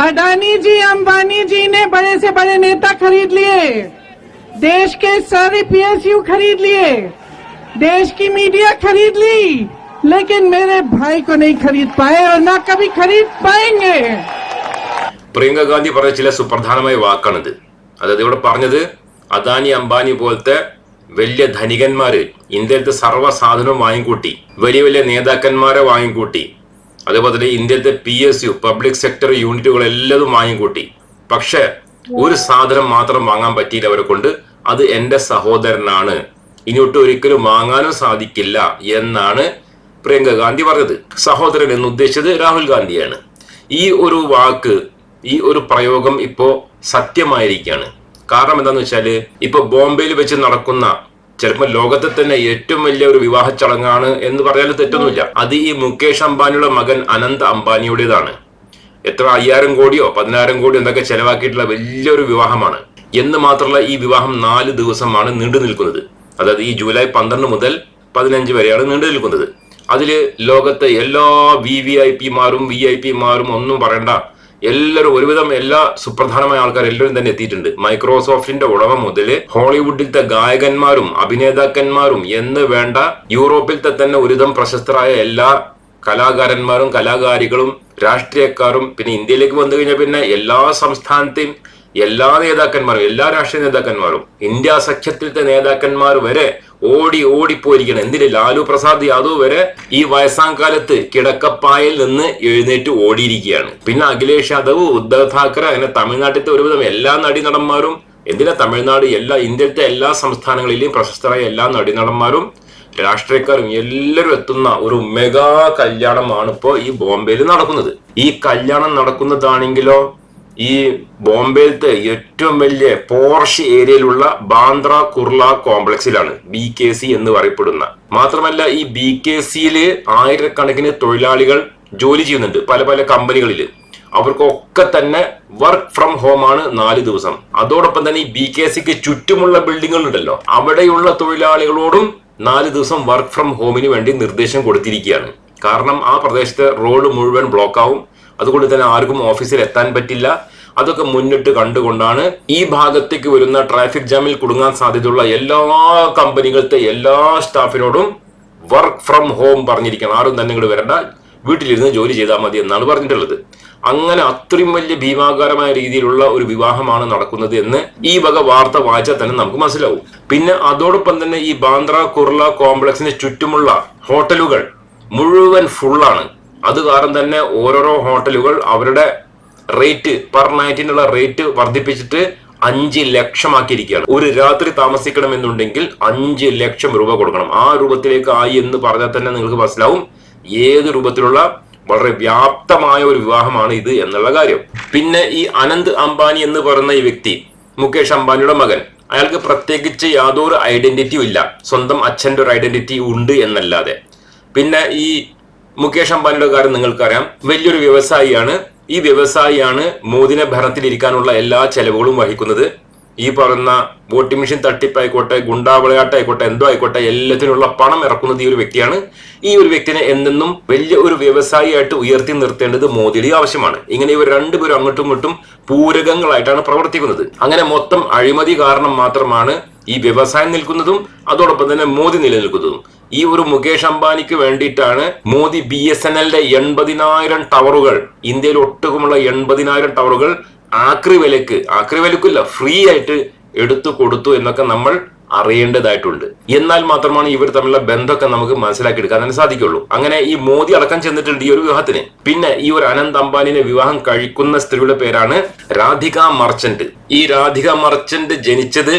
अडानी जी अंबानी जी ने बड़े से बड़े नेता खरीद लिए देश के सारे पीएसयू खरीद लिए देश की मीडिया खरीद ली लेकिन मेरे भाई को नहीं खरीद पाए और ना कभी खरीद पाएंगे പ്രിയങ്ക ഗാന്ധി പറഞ്ഞ ചില സുപ്രധാനമായ വാക്കാണിത് അതായത് ഇവിടെ പറഞ്ഞത് അദാനി അംബാനി പോലത്തെ വലിയ ധനികന്മാര് ഇന്ത്യയിലത്തെ സർവ്വ സാധനവും വാങ്ങിക്കൂട്ടി വലിയ വലിയ നേതാക്കന്മാരെ വാങ്ങിക്കൂട്ടി അതേപോലെ തന്നെ ഇന്ത്യയിലത്തെ P S U public sector യൂണിറ്റുകൾ എല്ലാതും വാങ്ങിക്കൂട്ടി. പക്ഷെ ഒരു സാധനം മാത്രം വാങ്ങാൻ പറ്റിയില്ല അവരെ കൊണ്ട്. അത് എന്റെ സഹോദരനാണ്. ഇനിയൊട്ട് ഒരിക്കലും വാങ്ങാനും സാധിക്കില്ല എന്നാണ് പ്രിയങ്ക ഗാന്ധി പറഞ്ഞത്. സഹോദരൻ എന്ന് ഉദ്ദേശിച്ചത് രാഹുൽ ഗാന്ധിയാണ്. ഈ ഒരു വാക്ക് ഈ ഒരു പ്രയോഗം ഇപ്പോ സത്യമായിരിക്കുകയാണ്. കാരണം എന്താന്ന് വെച്ചാൽ ഇപ്പൊ ബോംബെയിൽ വെച്ച് നടക്കുന്ന ചിലപ്പോൾ ലോകത്തെ തന്നെ ഏറ്റവും വലിയ ഒരു വിവാഹ ചടങ്ങാണ് എന്ന് പറഞ്ഞാൽ തെറ്റൊന്നുമില്ല. അത് ഈ മുകേഷ് അംബാനിയുടെ മകൻ അനന്ത് അംബാനിയുടേതാണ്. എത്ര അയ്യായിരം കോടിയോ പതിനായിരം കോടിയോ എന്തൊക്കെ ചെലവാക്കിയിട്ടുള്ള വലിയൊരു വിവാഹമാണ്. എന്ന് മാത്രമല്ല ഈ വിവാഹം നാല് ദിവസമാണ് നീണ്ടു നിൽക്കുന്നത്. അതായത് ഈ ജൂലൈ പന്ത്രണ്ട് മുതൽ പതിനഞ്ച് വരെയാണ് നീണ്ടു നിൽക്കുന്നത്. അതിൽ ലോകത്തെ എല്ലാ വി വി ഐ പിമാരും വി ഐ പിമാരും ഒന്നും പറയണ്ട. എല്ലാവരും ഒരുവിധം എല്ലാ സുപ്രധാനമായ ആൾക്കാർ എല്ലാവരും തന്നെ എത്തിയിട്ടുണ്ട്. മൈക്രോസോഫ്റ്റിന്റെ ഉടമ മുതൽ ഹോളിവുഡിലത്തെ ഗായകന്മാരും അഭിനേതാക്കന്മാരും എന്ന് വേണ്ട യൂറോപ്പിലത്തെ തന്നെ ഒരുവിധം പ്രശസ്തരായ എല്ലാ കലാകാരന്മാരും കലാകാരികളും രാഷ്ട്രീയക്കാരും പിന്നെ ഇന്ത്യയിലേക്ക് വന്നു കഴിഞ്ഞാൽ പിന്നെ എല്ലാ സംസ്ഥാനത്തെയും എല്ലാ നേതാക്കന്മാരും എല്ലാ രാഷ്ട്രീയ നേതാക്കന്മാരും ഇന്ത്യ സഖ്യത്തിലത്തെ നേതാക്കന്മാർ വരെ ഓടി ഓടിപ്പോയിരിക്കണം. എന്തിന്? ലാലു പ്രസാദ് യാദവ് വരെ ഈ വയസ്സാം കാലത്ത് കിടക്കപ്പായിൽ നിന്ന് എഴുന്നേറ്റ് ഓടിയിരിക്കുകയാണ്. പിന്നെ അഖിലേഷ് യാദവ് ഉദ്ധവ് താക്കറെ അങ്ങനെ തമിഴ്നാട്ടിലത്തെ ഒരുവിധം എല്ലാ നടന്മാരും എന്തിനാ തമിഴ്നാട് എല്ലാ ഇന്ത്യത്തെ എല്ലാ സംസ്ഥാനങ്ങളിലെയും പ്രശസ്തരായ എല്ലാ നടന്മാരും രാഷ്ട്രീയക്കാരും എല്ലാവരും എത്തുന്ന ഒരു മെഗാ കല്യാണമാണ് ഇപ്പോൾ ഈ ബോംബെയിൽ നടക്കുന്നത്. ഈ കല്യാണം നടക്കുന്നതാണെങ്കിലോ ഈ ബോംബെയിലത്തെ ഏറ്റവും വലിയ പോർഷ് ഏരിയയിലുള്ള ബാന്ദ്ര കുർള കോംപ്ലക്സിലാണ് ബി കെ സി എന്ന് പറയപ്പെടുന്ന. മാത്രമല്ല ഈ ബി കെ സിയിൽ ആയിരക്കണക്കിന് തൊഴിലാളികൾ ജോലി ചെയ്യുന്നുണ്ട് പല പല കമ്പനികളിൽ അവർക്കൊക്കെ തന്നെ വർക്ക് ഫ്രം ഹോം ആണ് നാല് ദിവസം. അതോടൊപ്പം തന്നെ ഈ ബി കെ സിക്ക് ചുറ്റുമുള്ള ബിൽഡിങ്ങുകൾ ഉണ്ടല്ലോ അവിടെയുള്ള തൊഴിലാളികളോടും നാല് ദിവസം വർക്ക് ഫ്രം ഹോമിന് വേണ്ടി നിർദ്ദേശം കൊടുത്തിരിക്കുകയാണ്. കാരണം ആ പ്രദേശത്തെ റോഡ് മുഴുവൻ ബ്ലോക്ക് ആവും അതുകൊണ്ട് തന്നെ ആർക്കും ഓഫീസിൽ എത്താൻ പറ്റില്ല. അതൊക്കെ മുന്നിട്ട് കണ്ടുകൊണ്ടാണ് ഈ ഭാഗത്തേക്ക് വരുന്ന ട്രാഫിക് ജാമിൽ കുടുങ്ങാൻ സാധ്യതയുള്ള എല്ലാ കമ്പനികളത്തെ എല്ലാ സ്റ്റാഫിനോടും വർക്ക് ഫ്രം ഹോം പറഞ്ഞിരിക്കണം. ആരും തന്നെ ഇങ്ങോട്ട് വരണ്ട. വീട്ടിലിരുന്ന് ജോലി ചെയ്താൽ മതി എന്നാണ് പറഞ്ഞിട്ടുള്ളത്. അങ്ങനെ അത്രയും വലിയ ഭീമാകാരമായ രീതിയിലുള്ള ഒരു വിവാഹമാണ് നടക്കുന്നത് എന്ന് ഈ വക വാർത്ത വായിച്ചാൽ തന്നെ നമുക്ക് മനസ്സിലാവും. പിന്നെ അതോടൊപ്പം തന്നെ ഈ ബാന്ദ്ര കുർള കോംപ്ലക്സിന് ചുറ്റുമുള്ള ഹോട്ടലുകൾ മുഴുവൻ ഫുള്ളാണ് അത് കാരണം തന്നെ ഓരോരോ ഹോട്ടലുകൾ അവരുടെ റേറ്റ് പെർ നൈറ്റിനുള്ള റേറ്റ് വർദ്ധിപ്പിച്ചിട്ട് അഞ്ച് ലക്ഷമാക്കിയിരിക്കുകയാണ്. ഒരു രാത്രി താമസിക്കണം എന്നുണ്ടെങ്കിൽ അഞ്ച് ലക്ഷം രൂപ കൊടുക്കണം. ആ രൂപത്തിലേക്ക് ആയി എന്ന് പറഞ്ഞാൽ തന്നെ നിങ്ങൾക്ക് മനസ്സിലാവും ഏത് രൂപത്തിലുള്ള വളരെ വ്യാപ്തമായ ഒരു വിവാഹമാണ് ഇത് എന്നുള്ള കാര്യം. പിന്നെ ഈ അനന്ത് അംബാനി എന്ന് പറയുന്ന ഈ വ്യക്തി മുകേഷ് അംബാനിയുടെ മകൻ അയാൾക്ക് പ്രത്യേകിച്ച് യാതൊരു ഐഡന്റിറ്റിയും ഇല്ല. സ്വന്തം അച്ഛന്റെ ഒരു ഐഡന്റിറ്റി ഉണ്ട് എന്നല്ലാതെ. പിന്നെ ഈ മുകേഷ് അംബാനിയുടെ കാര്യം നിങ്ങൾക്കറിയാം. വലിയൊരു വ്യവസായിയാണ്. ഈ വ്യവസായിയാണ് മോദിനെ ഭരണത്തിലിരിക്കാനുള്ള എല്ലാ ചെലവുകളും വഹിക്കുന്നത്. ഈ പറയുന്ന വോട്ടിംഗ് മെഷീൻ തട്ടിപ്പായിക്കോട്ടെ ഗുണ്ടാ ആയിക്കോട്ടെ എന്തോ ആയിക്കോട്ടെ എല്ലാത്തിനുള്ള പണം ഇറക്കുന്നത് ഈ ഒരു വ്യക്തിയാണ്. ഈ ഒരു വ്യക്തിനെ എന്നെന്നും വലിയ ഒരു വ്യവസായിയായിട്ട് ഉയർത്തി നിർത്തേണ്ടത് മോദിയുടെ ആവശ്യമാണ്. ഇങ്ങനെ ഇവർ രണ്ടുപേരും അങ്ങോട്ടും ഇങ്ങോട്ടും പൂരകങ്ങളായിട്ടാണ് പ്രവർത്തിക്കുന്നത്. അങ്ങനെ മൊത്തം അഴിമതി കാരണം മാത്രമാണ് ഈ വ്യവസായം നിൽക്കുന്നതും അതോടൊപ്പം തന്നെ മോദി നിലനിൽക്കുന്നതും. ഈ ഒരു മുകേഷ് അംബാനിക്ക് വേണ്ടിയിട്ടാണ് മോദി ബി എസ് എൻ എല്ലിന്റെ എൺപതിനായിരം ടവറുകൾ ഇന്ത്യയിൽ ഒട്ടുകുമുള്ള എൺപതിനായിരം ടവറുകൾ ആക്രി വിലക്ക് ആക്രി വിലക്കില്ല ഫ്രീ ആയിട്ട് എടുത്തു കൊടുത്തു എന്നൊക്കെ നമ്മൾ അറിയേണ്ടതായിട്ടുണ്ട്. എന്നാൽ മാത്രമാണ് ഇവർ തമ്മിലുള്ള ബന്ധമൊക്കെ നമുക്ക് മനസ്സിലാക്കി എടുക്കാൻ തന്നെ സാധിക്കുള്ളൂ. അങ്ങനെ ഈ മോദി അടക്കം ചെന്നിട്ടുണ്ട് ഈ ഒരു വിവാഹത്തിന്. പിന്നെ ഈ ഒരു അനന്ത് അംബാനിനെ വിവാഹം കഴിക്കുന്ന സ്ത്രീയുടെ പേരാണ് രാധിക മർച്ചന്റ്. ഈ രാധിക മർച്ചന്റ് ജനിച്ചത്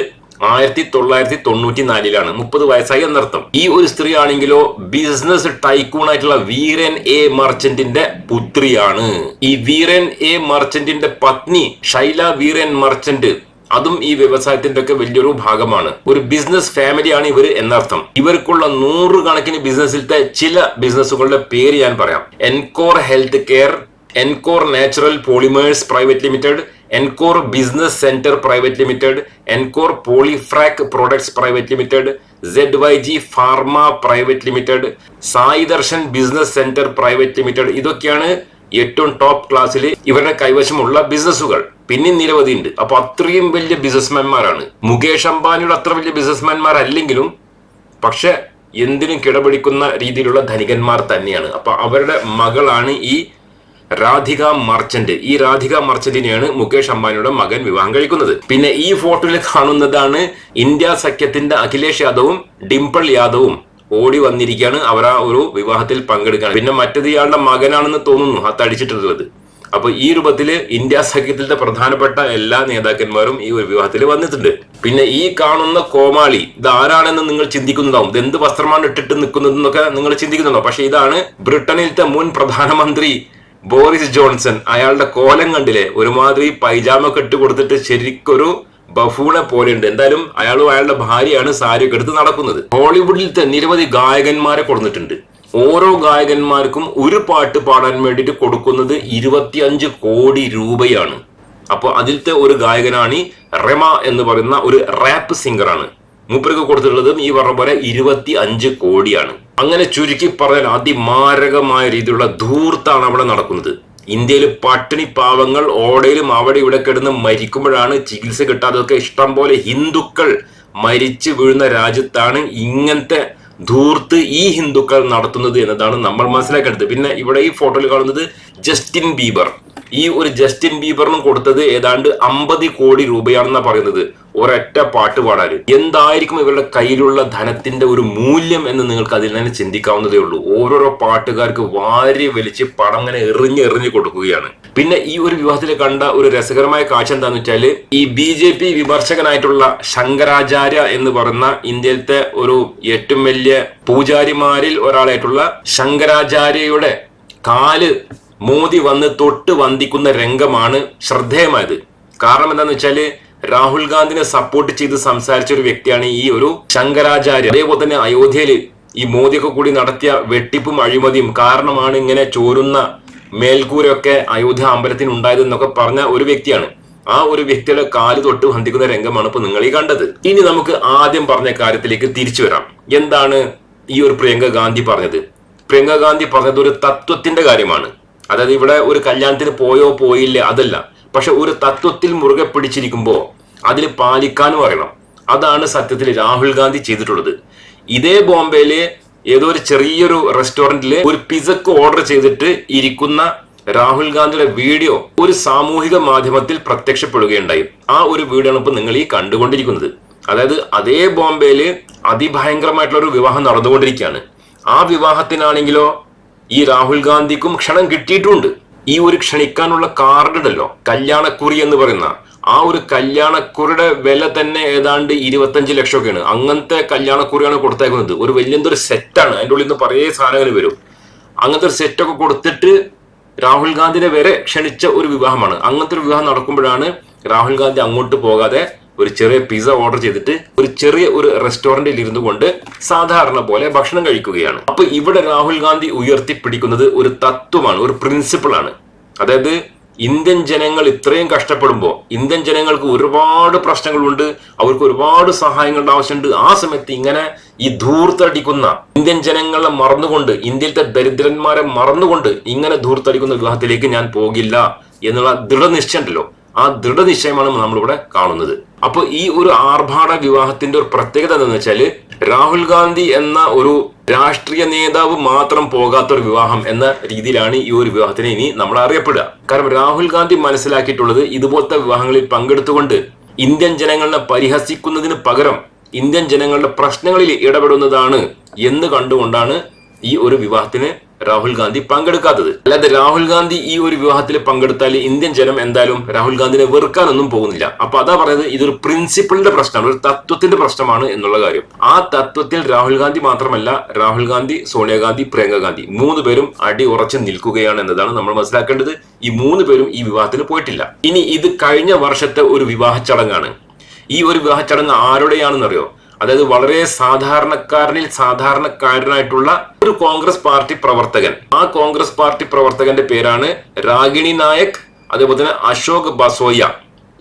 ആയിരത്തി തൊള്ളായിരത്തി തൊണ്ണൂറ്റി നാലിലാണ് മുപ്പത് വയസ്സായി എന്നർത്ഥം. ഈ ഒരു സ്ത്രീ ആണെങ്കിലോ ബിസിനസ് ടൈക്കൂൺ ആയിട്ടുള്ള വീരൻ എ മർച്ചന്റിന്റെ പുത്രിയാണ്. ഈ വീരൻ എ മർച്ചന്റിന്റെ പത്നി ഷൈല വീരൻ മർച്ചന്റ് അതും ഈ വ്യവസായത്തിന്റെ ഒക്കെ വലിയൊരു ഭാഗമാണ്. ഒരു ബിസിനസ് ഫാമിലിയാണ് ഇവർ എന്നർത്ഥം. ഇവർക്കുള്ള നൂറുകണക്കിന് ബിസിനസ്സിലത്തെ ചില ബിസിനസ്സുകളുടെ പേര് ഞാൻ പറയാം. Encore health care Encore natural polymers private limited Encore business centre private limited Encore Polyfrac products private limited Z Y G pharma private limited Sai Darshan business centre private limited ഇതൊക്കെയാണ് ഏറ്റവും ടോപ്പ് ക്ലാസ്സിൽ ഇവരുടെ കൈവശമുള്ള ബിസിനസ്സുകൾ പിന്നെ നിരവധി ഉണ്ട് അപ്പൊ അത്രയും വലിയ ബിസിനസ്മാൻമാരാണ് മുകേഷ് അംബാനിയുടെ അത്ര വലിയ ബിസിനസ്മാൻമാരല്ലെങ്കിലും പക്ഷെ എന്തിനും കിടപിടിക്കുന്ന രീതിയിലുള്ള ധനികന്മാർ തന്നെയാണ്. അപ്പൊ അവരുടെ മകളാണ് ഈ രാധിക മർച്ചന്റ്. ഈ രാധിക മർച്ചന്റിനെയാണ് മുകേഷ് അംബാനിയുടെ മകൻ വിവാഹം കഴിക്കുന്നത്. പിന്നെ ഈ ഫോട്ടോയിൽ കാണുന്നതാണ് ഇന്ത്യ സഖ്യത്തിന്റെ അഖിലേഷ് യാദവും ഡിംപിൾ യാദവും ഓടി വന്നിരിക്കുകയാണ്. അവർ ആ ഒരു വിവാഹത്തിൽ പങ്കെടുക്കാൻ. പിന്നെ മറ്റത് ഇയാളുടെ മകനാണെന്ന് തോന്നുന്നു. ആ തടിച്ചിട്ടുള്ളത് അപ്പൊ ഈ രൂപത്തിൽ ഇന്ത്യ സഖ്യത്തിലെ പ്രധാനപ്പെട്ട എല്ലാ നേതാക്കന്മാരും ഈ ഒരു വിവാഹത്തിൽ വന്നിട്ടുണ്ട്. പിന്നെ ഈ കാണുന്ന കോമാളി ഇത് ആരാണെന്ന് നിങ്ങൾ ചിന്തിക്കുന്നതാവും എന്ത് വസ്ത്രമാണ് ഇട്ടിട്ട് നിൽക്കുന്നതെന്നൊക്കെ നിങ്ങൾ ചിന്തിക്കുന്നുണ്ടോ പക്ഷെ ഇതാണ് ബ്രിട്ടനിലത്തെ മുൻ പ്രധാനമന്ത്രി ബോറിസ് ജോൺസൺ അയാളുടെ കോലം കണ്ടില്ലേ? ഒരുമാതിരി പൈജാമ കെട്ട് കൊടുത്തിട്ട് ശരിക്കൊരു ബഫൂണെ പോലെയുണ്ട്. എന്തായാലും അയാളും അയാളുടെ ഭാര്യയാണ് സാരി എടുത്ത് നടക്കുന്നത്. ഹോളിവുഡിൽ നിരവധി ഗായകന്മാരെ കൊടുത്തിട്ടുണ്ട് ഓരോ ഗായകന്മാർക്കും ഒരു പാട്ട് പാടാൻ വേണ്ടിയിട്ട് കൊടുക്കുന്നത് ഇരുപത്തിയഞ്ച് കോടി രൂപയാണ്. അപ്പോൾ അതിലത്തെ ഒരു ഗായകനാണ് റെമ എന്ന് പറയുന്ന ഒരു റാപ്പ് സിംഗറാണ്. മൂപ്പർക്ക് കൊടുത്തിട്ടുള്ളതും ഈ പറഞ്ഞ പോലെ ഇരുപത്തി അഞ്ച് കോടിയാണ്. അങ്ങനെ ചുരുക്കി പറഞ്ഞാൽ അതിമാരകമായ രീതിയിലുള്ള ധൂർത്താണ് അവിടെ നടക്കുന്നത്. ഇന്ത്യയിൽ പട്ടിണി പാവങ്ങൾ ഓടയിലും അവിടെ ഇവിടെ കിടന്ന് മരിക്കുമ്പോഴാണ് ചികിത്സ കിട്ടാത്തതൊക്കെ ഇഷ്ടം പോലെ ഹിന്ദുക്കൾ മരിച്ചു വീഴുന്ന രാജ്യത്താണ് ഇങ്ങനത്തെ ധൂർത്ത് ഈ ഹിന്ദുക്കൾ നടത്തുന്നത് എന്നതാണ് നമ്മൾ മനസ്സിലാക്കേണ്ടത്. പിന്നെ ഇവിടെ ഈ ഫോട്ടോയിൽ കാണുന്നത് ജസ്റ്റിൻ ബീബർ. ഈ ഒരു ജസ്റ്റിൻ ബീബറിനും കൊടുത്തത് ഏതാണ്ട് അമ്പത് കോടി രൂപയാണെന്നാണ് പറയുന്നത്. ഒരൊറ്റ പാട്ട് പാടാൻ. എന്തായിരിക്കും ഇവരുടെ കയ്യിലുള്ള ധനത്തിന്റെ ഒരു മൂല്യം എന്ന് നിങ്ങൾക്ക് അതിൽ തന്നെ ചിന്തിക്കാവുന്നതേ ഉള്ളൂ. ഓരോരോ പാട്ടുകാർക്ക് വാരി വലിച്ച് പണം അങ്ങനെ എറിഞ്ഞ് എറിഞ്ഞ് കൊടുക്കുകയാണ്. പിന്നെ ഈ ഒരു വിവാഹത്തിൽ കണ്ട ഒരു രസകരമായ കാഴ്ച എന്താന്ന് വെച്ചാൽ ഈ ബി ജെ പി വിമർശകനായിട്ടുള്ള ശങ്കരാചാര്യ എന്ന് പറയുന്ന ഇന്ത്യയിലത്തെ ഒരു ഏറ്റവും വലിയ പൂജാരിമാരിൽ ഒരാളായിട്ടുള്ള ശങ്കരാചാര്യയുടെ കാൽ മോദി വന്ന് തൊട്ട് വന്ദിക്കുന്ന രംഗമാണ് ശ്രദ്ധേയമായത്. കാരണം എന്താന്ന് വെച്ചാൽ രാഹുൽ ഗാന്ധിനെ സപ്പോർട്ട് ചെയ്ത് സംസാരിച്ച ഒരു വ്യക്തിയാണ് ഈ ഒരു ശങ്കരാചാര്യ. അതേപോലെ തന്നെ അയോധ്യയിൽ ഈ മോദിയൊക്കെ കൂടി നടത്തിയ വെട്ടിപ്പും അഴിമതിയും കാരണമാണ് ഇങ്ങനെ ചോരുന്ന മേൽക്കൂരൊക്കെ അയോധ്യ അമ്പലത്തിന് ഉണ്ടായത് എന്നൊക്കെ പറഞ്ഞ ഒരു വ്യക്തിയാണ്. ആ ഒരു വ്യക്തിയുടെ കാൽ തൊട്ട് വന്ദിക്കുന്ന രംഗമാണ് ഇപ്പൊ നിങ്ങൾ ഈ കണ്ടത്. ഇനി നമുക്ക് ആദ്യം പറഞ്ഞ കാര്യത്തിലേക്ക് തിരിച്ചു വരാം. എന്താണ് ഈ ഒരു പ്രിയങ്ക ഗാന്ധി പറഞ്ഞത്? പ്രിയങ്ക ഗാന്ധി പറഞ്ഞത് ഒരു തത്വത്തിന്റെ കാര്യമാണ്. അതായത് ഇവിടെ ഒരു കല്യാണത്തിന് പോയോ പോയില്ല അതല്ല. പക്ഷെ ഒരു തത്വത്തിൽ മുറുകെ പിടിച്ചിരിക്കുമ്പോൾ അതിൽ പാലിക്കാനും അറിയണം അതാണ് സത്യത്തിൽ രാഹുൽ ഗാന്ധി ചെയ്തിട്ടുള്ളത്. ഇതേ ബോംബെയിലെ ഏതോ ഒരു ചെറിയൊരു റെസ്റ്റോറന്റിൽ ഒരു പിസക്ക് ഓർഡർ ചെയ്തിട്ട് ഇരിക്കുന്ന രാഹുൽ ഗാന്ധിയുടെ വീഡിയോ ഒരു സാമൂഹിക മാധ്യമത്തിൽ പ്രത്യക്ഷപ്പെടുകയുണ്ടായി. ആ ഒരു വീഡിയോ ആണ് ഇപ്പൊ നിങ്ങൾ ഈ കണ്ടുകൊണ്ടിരിക്കുന്നത്. അതായത് അതേ ബോംബെയിൽ അതിഭയങ്കരമായിട്ടുള്ള ഒരു വിവാഹം നടന്നുകൊണ്ടിരിക്കുകയാണ്. ആ വിവാഹത്തിനാണെങ്കിലോ ഈ രാഹുൽ ഗാന്ധിക്കും ക്ഷണം കിട്ടിയിട്ടുണ്ട്. ഈ ഒരു ക്ഷണിക്കാനുള്ള കാർഡ് ഉണ്ടല്ലോ കല്യാണക്കുറി എന്ന് പറയുന്ന ആ ഒരു കല്യാണക്കുറിയുടെ വില തന്നെ ഏതാണ്ട് ഇരുപത്തഞ്ച് ലക്ഷമൊക്കെയാണ്. അങ്ങനത്തെ കല്യാണക്കുറിയാണ് കൊടുത്തേക്കുന്നത്. ഒരു വലിയൊരു സെറ്റാണ്. അതിന്റെ ഉള്ളിൽ നിന്ന് പറയേ സാധനങ്ങൾ വരും. അങ്ങനത്തെ ഒരു സെറ്റൊക്കെ കൊടുത്തിട്ട് രാഹുൽ ഗാന്ധിനെ വരെ ക്ഷണിച്ച ഒരു വിവാഹമാണ്. അങ്ങനത്തെ ഒരു വിവാഹം നടക്കുമ്പോഴാണ് രാഹുൽ ഗാന്ധി അങ്ങോട്ട് പോകാതെ ഒരു ചെറിയ പിസ്സ ഓർഡർ ചെയ്തിട്ട് ഒരു ചെറിയ ഒരു റെസ്റ്റോറന്റിൽ ഇരുന്നു കൊണ്ട് സാധാരണ പോലെ ഭക്ഷണം കഴിക്കുകയാണ്. അപ്പൊ ഇവിടെ രാഹുൽ ഗാന്ധി ഉയർത്തിപ്പിടിക്കുന്നത് ഒരു തത്വമാണ് ഒരു പ്രിൻസിപ്പിൾ ആണ്. അതായത് ഇന്ത്യൻ ജനങ്ങൾ ഇത്രയും കഷ്ടപ്പെടുമ്പോൾ ഇന്ത്യൻ ജനങ്ങൾക്ക് ഒരുപാട് പ്രശ്നങ്ങളുണ്ട് അവർക്ക് ഒരുപാട് സഹായങ്ങളുടെ ആവശ്യമുണ്ട്. ആ സമയത്ത് ഇങ്ങനെ ഈ ധൂർത്തടിക്കുന്ന ഇന്ത്യൻ ജനങ്ങളെ മറന്നുകൊണ്ട് ഇന്ത്യയിലത്തെ ദരിദ്രന്മാരെ മറന്നുകൊണ്ട് ഇങ്ങനെ ധൂർത്തടിക്കുന്ന വിവാഹത്തിലേക്ക് ഞാൻ പോകില്ല എന്നുള്ള ദൃഢനിശ്ചയം ഉണ്ടല്ലോ. ആ ദൃഢനിശ്ചയമാണ് നമ്മളിവിടെ കാണുന്നത്. അപ്പൊ ഈ ഒരു ആർഭാട വിവാഹത്തിന്റെ ഒരു പ്രത്യേകത എന്താണെന്ന് വെച്ചാൽ രാഹുൽ ഗാന്ധി എന്ന ഒരു രാഷ്ട്രീയ നേതാവ് മാത്രം പോകാത്ത ഒരു വിവാഹം എന്ന രീതിയിലാണ് ഈ ഒരു വിവാഹത്തിനെ ഇനി നമ്മൾ അറിയപ്പെടുക. കാരണം രാഹുൽ ഗാന്ധി മനസ്സിലാക്കിയിട്ടുള്ളത് ഇതുപോലത്തെ വിവാഹങ്ങളിൽ പങ്കെടുത്തുകൊണ്ട് ഇന്ത്യൻ ജനങ്ങളെ പരിഹസിക്കുന്നതിന് പകരം ഇന്ത്യൻ ജനങ്ങളുടെ പ്രശ്നങ്ങളിൽ ഇടപെടുന്നതാണ് എന്ന് കണ്ടുകൊണ്ടാണ് ഈ ഒരു വിവാഹത്തിന് രാഹുൽ ഗാന്ധി പങ്കെടുക്കാത്തത്. അല്ലാതെ രാഹുൽ ഗാന്ധി ഈ ഒരു വിവാഹത്തിൽ പങ്കെടുത്താൽ ഇന്ത്യൻ ജനം എന്തായാലും രാഹുൽ ഗാന്ധിനെ വെറുക്കാനൊന്നും പോകുന്നില്ല. അപ്പൊ അതാ പറയുന്നത് ഇതൊരു പ്രിൻസിപ്പിളിന്റെ പ്രശ്നമാണ് ഒരു തത്വത്തിന്റെ പ്രശ്നമാണ് എന്നുള്ള കാര്യം. ആ തത്വത്തിൽ രാഹുൽ ഗാന്ധി മാത്രമല്ല രാഹുൽ ഗാന്ധി സോണിയാഗാന്ധി പ്രിയങ്ക ഗാന്ധി മൂന്ന് പേരും അടി ഉറച്ച് നിൽക്കുകയാണ് എന്നതാണ് നമ്മൾ മനസ്സിലാക്കേണ്ടത്. ഈ മൂന്ന് പേരും ഈ വിവാഹത്തിന് പോയിട്ടില്ല. ഇനി ഇത് കഴിഞ്ഞ വർഷത്തെ ഒരു വിവാഹ ചടങ്ങാണ്. ഈ ഒരു വിവാഹ ചടങ്ങ് ആരുടെയാണെന്നറിയോ? അതായത് വളരെ സാധാരണക്കാരനിൽ സാധാരണക്കാരനായിട്ടുള്ള ഒരു കോൺഗ്രസ് പാർട്ടി പ്രവർത്തകൻ. ആ കോൺഗ്രസ് പാർട്ടി പ്രവർത്തകന്റെ പേരാണ് രാഗിണി നായക് അതേപോലെ തന്നെ അശോക് ബസോയ.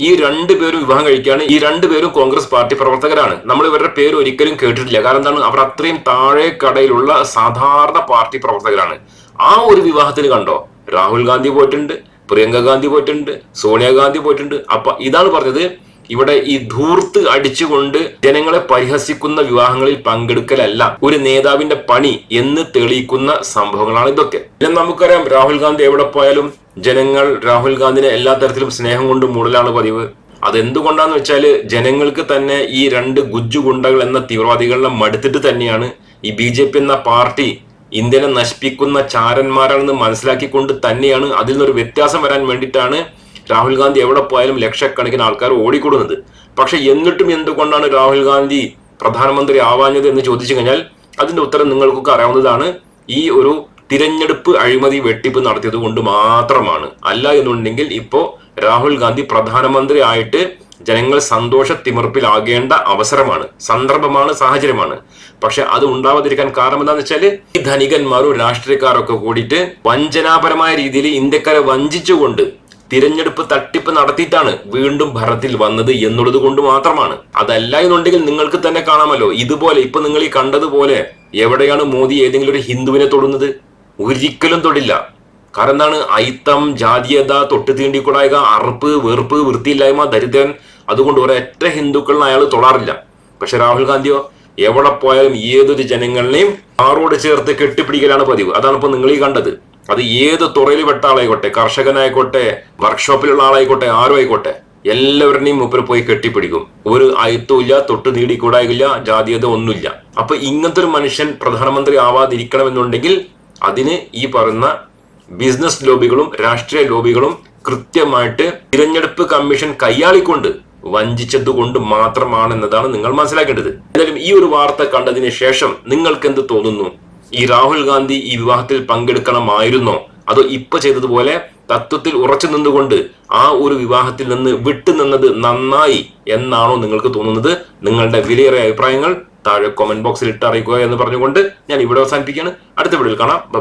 ഈ രണ്ടു പേരും വിവാഹം കഴിക്കുകയാണ് ഈ രണ്ടു പേരും കോൺഗ്രസ് പാർട്ടി പ്രവർത്തകരാണ്. നമ്മൾ ഇവരുടെ പേര് ഒരിക്കലും കേട്ടിട്ടില്ല. കാരണം എന്താണ്? അവർ അത്രയും താഴെ കടയിലുള്ള സാധാരണ പാർട്ടി പ്രവർത്തകരാണ്. ആ ഒരു വിവാഹത്തിന് കണ്ടോ? രാഹുൽ ഗാന്ധി പോയിട്ടുണ്ട് പ്രിയങ്ക ഗാന്ധി പോയിട്ടുണ്ട് സോണിയാഗാന്ധി പോയിട്ടുണ്ട്. അപ്പൊ ഇതാണ് പറഞ്ഞത് ഇവിടെ ഈ ധൂർത്ത് അടിച്ചുകൊണ്ട് ജനങ്ങളെ പരിഹസിക്കുന്ന വിവാഹങ്ങളിൽ പങ്കെടുക്കലല്ല ഒരു നേതാവിന്റെ പണി എന്ന് തെളിയിക്കുന്ന സംഭവങ്ങളാണ് ഇതൊക്കെ. പിന്നെ നമുക്കറിയാം രാഹുൽ ഗാന്ധി എവിടെ പോയാലും ജനങ്ങൾ രാഹുൽ ഗാന്ധിനെ എല്ലാ തരത്തിലും സ്നേഹം കൊണ്ട് മൂടലാണ് പതിവ്. അതെന്തുകൊണ്ടാന്ന് വെച്ചാൽ ജനങ്ങൾക്ക് തന്നെ ഈ രണ്ട് ഗുജ്ജു ഗുണ്ടകൾ എന്ന തീവ്രവാദികളെ മടുത്തിട്ട് തന്നെയാണ് ഈ ബി ജെ പി എന്ന പാർട്ടി ഇന്ത്യനെ നശിപ്പിക്കുന്ന ചാരന്മാരാണെന്ന് മനസ്സിലാക്കിക്കൊണ്ട് തന്നെയാണ് അതിൽ നിന്നൊരു വ്യത്യാസം വരാൻ വേണ്ടിയിട്ടാണ് രാഹുൽ ഗാന്ധി എവിടെ പോയാലും ലക്ഷക്കണക്കിന് ആൾക്കാർ ഓടിക്കൂടുന്നത്. പക്ഷെ എന്നിട്ടും എന്തുകൊണ്ടാണ് രാഹുൽ ഗാന്ധി പ്രധാനമന്ത്രി ആവാഞ്ഞത് എന്ന് ചോദിച്ചു കഴിഞ്ഞാൽ അതിന്റെ ഉത്തരം നിങ്ങൾക്കൊക്കെ അറിയാവുന്നതാണ്. ഈ ഒരു തിരഞ്ഞെടുപ്പ് അഴിമതി വെട്ടിപ്പ് നടത്തിയത് കൊണ്ട് മാത്രമാണ്. അല്ല എന്നുണ്ടെങ്കിൽ ഇപ്പോ രാഹുൽ ഗാന്ധി പ്രധാനമന്ത്രി ആയിട്ട് ജനങ്ങൾ സന്തോഷ തിമിർപ്പിലാകേണ്ട അവസരമാണ്. സന്ദർഭമാണ് സാഹചര്യമാണ്. പക്ഷെ അത് ഉണ്ടാവാതിരിക്കാൻ കാരണം എന്താണെന്ന് വെച്ചാൽ ഈ ധനികന്മാരും രാഷ്ട്രീയക്കാരൊക്കെ കൂടിയിട്ട് വഞ്ചനാപരമായ രീതിയിൽ ഇന്ത്യക്കാരെ വഞ്ചിച്ചുകൊണ്ട് തിരഞ്ഞെടുപ്പ് തട്ടിപ്പ് നടത്തിയിട്ടാണ് വീണ്ടും ഭരണത്തിൽ വന്നത് എന്നുള്ളത് കൊണ്ട് മാത്രമാണ്. അതല്ല എന്നുണ്ടെങ്കിൽ നിങ്ങൾക്ക് തന്നെ കാണാമല്ലോ. ഇതുപോലെ ഇപ്പൊ നിങ്ങൾ ഈ കണ്ടതുപോലെ എവിടെയാണ് മോദി ഏതെങ്കിലും ഒരു ഹിന്ദുവിനെ തൊടുന്നത്? ഒരിക്കലും തൊടില്ല. കാരണം എന്താണ്? അയിത്തം ജാതീയത തൊട്ട് തീണ്ടിക്കൂടായക അറുപ്പ് വെറുപ്പ് വൃത്തിയില്ലായ്മ ദരിദ്രൻ അതുകൊണ്ട് ഒരൊറ്റ ഹിന്ദുക്കളിനെ അയാൾ തൊടാറില്ല. പക്ഷെ രാഹുൽ ഗാന്ധിയോ എവിടെ പോയാലും ഏതൊരു ജനങ്ങളെയും ആറോട് ചേർത്ത് കെട്ടിപ്പിടിക്കലാണ് പതിവ്. അതാണ് ഇപ്പൊ നിങ്ങൾ ഈ കണ്ടത്. അത് ഏത് തുറയിൽ പെട്ട ആളായിക്കോട്ടെ കർഷകനായിക്കോട്ടെ വർക്ക്ഷോപ്പിലുള്ള ആളായിക്കോട്ടെ ആരും ആയിക്കോട്ടെ എല്ലാവരുടെയും മുമ്പിൽ പോയി കെട്ടിപ്പിടിക്കും. ഒരു അയത്തുമില്ല തൊട്ട് നീടിക്കൂടായില്ല ജാതീയത ഒന്നുമില്ല. അപ്പൊ ഇങ്ങനത്തെ ഒരു മനുഷ്യൻ പ്രധാനമന്ത്രി ആവാതിരിക്കണമെന്നുണ്ടെങ്കിൽ അതിന് ഈ പറയുന്ന ബിസിനസ് ലോബികളും രാഷ്ട്രീയ ലോബികളും കൃത്യമായിട്ട് തിരഞ്ഞെടുപ്പ് കമ്മീഷൻ കൈയാളിക്കൊണ്ട് വഞ്ചിച്ചത് കൊണ്ട് മാത്രമാണെന്നതാണ് നിങ്ങൾ മനസ്സിലാക്കേണ്ടത്. എന്തായാലും ഈ ഒരു വാർത്ത കണ്ടതിന് ശേഷം നിങ്ങൾക്ക് എന്ത് തോന്നുന്നു? ഈ രാഹുൽ ഗാന്ധി ഈ വിവാഹത്തിൽ പങ്കെടുക്കണമായിരുന്നോ? അതോ ഇപ്പൊ ചെയ്തതുപോലെ തത്വത്തിൽ ഉറച്ചു നിന്നുകൊണ്ട് ആ ഒരു വിവാഹത്തിൽ നിന്ന് വിട്ടുനിന്നത് നന്നായി എന്നാണോ നിങ്ങൾക്ക് തോന്നുന്നത്? നിങ്ങളുടെ വിലയേറിയ അഭിപ്രായങ്ങൾ താഴെ കോമന്റ് ബോക്സിൽ ഇട്ട് അറിയിക്കുക എന്ന് പറഞ്ഞുകൊണ്ട് ഞാൻ ഇവിടെ അവസാനിപ്പിക്കുകയാണ്. അടുത്ത വീഡിയോയിൽ കാണാം. ബൈ